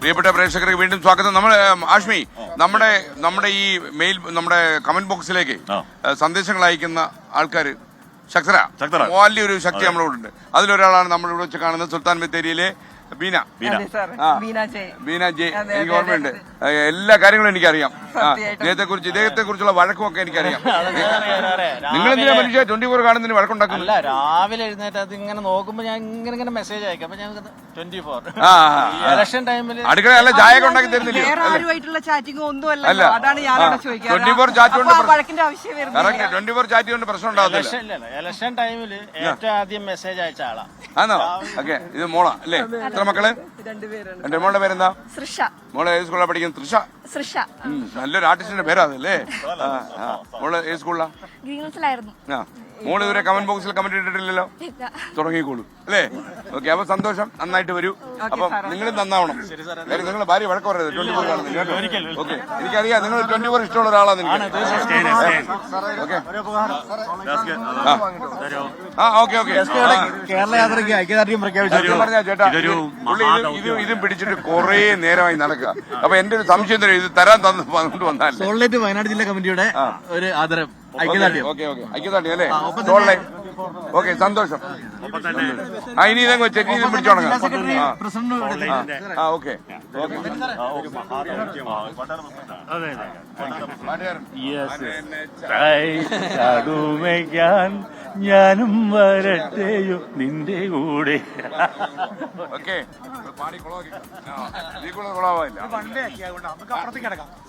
പ്രിയപ്പെട്ട പ്രേക്ഷകർക്ക് വീണ്ടും സ്വാഗതം. നമ്മൾ ആഷ്മി നമ്മുടെ നമ്മുടെ ഈ മെയിൽ നമ്മുടെ കമന്റ് ബോക്സിലേക്ക് സന്ദേശങ്ങൾ അയക്കുന്ന ആൾക്കാർ ശക്തര. വലിയൊരു ശക്തി നമ്മളിവിടെ അതിലൊരാളാണ് നമ്മൾ ഇവിടെ വെച്ച് കാണുന്നത് സുൽത്താൻ ബത്തേരിയിലെ ബീന. ബീന. ബീന ജെ എനിക്ക് ഓർമ്മയുണ്ട്. എല്ലാ കാര്യങ്ങളും എനിക്കറിയാം. ഇദ്ദേഹത്തെ കുറിച്ച് ഇദ്ദേഹത്തെ കുറിച്ചുള്ള വഴക്കുമൊക്കെ എനിക്കറിയാം. നിങ്ങൾ എന്തിനാ മനുഷ്യ ട്വന്റി ഫോർ കാണുന്നതിന് വഴക്കുണ്ടാക്കുന്നു അല്ല രാവിലെ എഴുന്നേറ്റ് അത് ഇങ്ങനെ നോക്കുമ്പോ ഞാൻ ഇങ്ങനെ ഇങ്ങനെ മെസ്സേജ് അയക്കാം. അപ്പൊ ഞാൻ ട്വന്റി ഫോർ. ഇലക്ഷൻ ടൈമിൽ അടുക്കള അല്ല ചായ കൊണ്ടാക്കി ഉണ്ടാക്കി തരുന്നില്ല വേറെ അല്ലേ? ആരുമായിട്ടുള്ള ചാറ്റിംഗ് ഒന്നും അല്ല. അല്ല. അതാണ് ഞാൻ ചോദിക്കാറ്. 24 chat കൊണ്ട് ട്വന്റി ഫോർ ചാറ്റ് കൊണ്ട് പ്രശ്നം ഉണ്ടാകത്തില്ല ഇലക്ഷൻ ടൈമിൽ ഏറ്റവും ആദ്യം മെസ്സേജ് അയച്ച ആളാ. ആണോ ഓക്കെ ഇത് മോളാ അല്ലേ? എത്ര മക്കൾ? എന്റെ മോളുടെ പേരെന്താ? സൃഷ മോളെ ഏത് സ്കൂളിലാണ് പഠിക്കുന്നത്? തൃശ സൃഷ. നല്ലൊരു ആർട്ടിസ്റ്റിന്റെ പേരാ അതല്ലേ ആ, ആ. മോൾ ഏത് സ്കൂളിലാ? ഗ്രീൻസിലായിരുന്നു ആ. മോൾ ഇതുവരെ കമന്റ് ബോക്സിൽ കമന്റ് ഇട്ടിട്ടില്ലല്ലോ? തുടങ്ങിക്കോളൂ. അല്ലേ? ഓക്കെ അപ്പൊ സന്തോഷം. നന്നായിട്ട് വരൂ. അപ്പം നിങ്ങൾ നന്നാവണം. നിങ്ങൾ നിങ്ങളെ ഭാര്യ വഴക്ക് പറയരുത്. ട്വന്റി ഫോർ കാണുന്നത് കേട്ടോ. ഓക്കെ എനിക്കറിയാം നിങ്ങൾ ട്വന്റി ഫോർ ഇഷ്ടമുള്ള ഒരാളാണ് ഓക്കെ ആ. ഓക്കെ ഓക്കെ കേരള യാത്രയ്ക്ക് ഐക്യദാർഢ്യം പ്രഖ്യാപിച്ചു. ചേട്ടാ ഇത് ഇത് പിടിച്ചിട്ട് കുറേ നേരമായി നടക്കുക. അപ്പൊ എന്റെ ഒരു സംശയം തരും ഇത് തരാൻ തന്നു വന്നല്ലേ വയനാട് ജില്ലാ കമ്മിറ്റിയുടെ ഒരു ആദരം. ഓക്കെ ഓക്കെ ഐക്യദാർഢ്യം അല്ലേ? തോളെ ഓക്കെ സന്തോഷം. ആ ഇനി ഇതങ്ങ് വെച്ച് ഇനി പിടിച്ചോണങ്ങ ആ. ഓക്കെ. ഞാനും വരട്ടെയോ നിന്റെ കൂടെ? ഓക്കെ.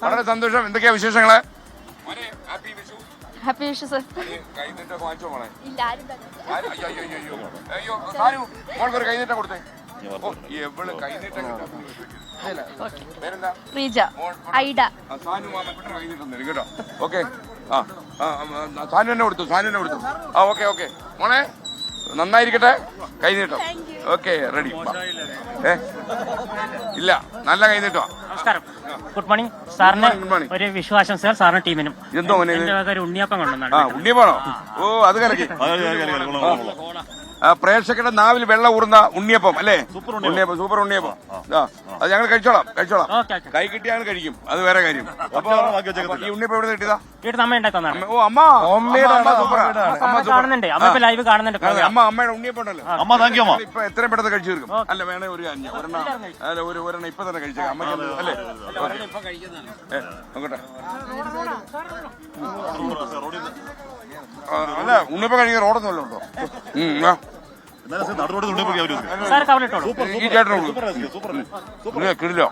വളരെ സന്തോഷം. എന്തൊക്കെയാ വിശേഷങ്ങളെ? Happy Vishu. Happy wishes Reeja. Ida. കേട്ടോ. ഓക്കെ. ആ, സാനു തന്നെ കൊടുത്തു സാനു തന്നെ കൊടുത്തു. ആ ഓക്കെ ഓക്കെ. മോളെ നന്നായിരിക്കട്ടെ. കൈനീട്ടം ഓക്കെ റെഡി ഏ? ഇല്ല നല്ല കൈനീട്ടോ നമസ്കാരം. ഗുഡ് മോർണിംഗ് സാറിന് ഒരു വിശ്വാസംസകൾ സാറിന് ടീമിനും. എന്തോ ഒരു ഉണ്ണിയപ്പം കൊണ്ടുവന്നാണ്. ഉണ്ണിയപ്പാണോ ഓ അത് കലക്കി. ആ, പ്രേക്ഷകരുടെ നാവിൽ വെള്ളം ഊർന്ന ഉണ്ണിയപ്പം അല്ലേ? ഉണ്ണിയപ്പം. സൂപ്പർ ഉണ്ണിയപ്പം. ആ അത് ഞങ്ങൾ കഴിച്ചോളാം കഴിച്ചോളാം. കൈ കിട്ടിയ ഞങ്ങൾ കഴിക്കും അത് വേറെ കാര്യം. അപ്പൊ ഈ ഉണ്ണിയപ്പം എവിടെ കിട്ടിയതാ? ഓ അമ്മ. കാണുന്നുണ്ട്. അമ്മ ഇപ്പൊ ലൈവ് കാണുന്നുണ്ട്. അമ്മ അമ്മയുടെ ഉണ്ണിയപ്പം ഉണ്ടല്ലോ. അമ്മ താങ്ക് യു അമ്മ. ഇപ്പൊ എത്രയും പെട്ടെന്ന് കഴിച്ചു തീർക്കും. അല്ല വേണേ ഒരു അഞ്ഞ ഒരെണ്ണം. അല്ല ഒരു ഒരെണ്ണം ഇപ്പൊ തന്നെ കഴിച്ചേക്കാം. അല്ലേ? നോക്കട്ടെ. അല്ല ഉണ്ണിയപ്പം കഴിക്കാൻ റോഡൊന്നും അല്ലോ ഉണ്ടോ ഉം, സൂപ്പർ കിടിലോ.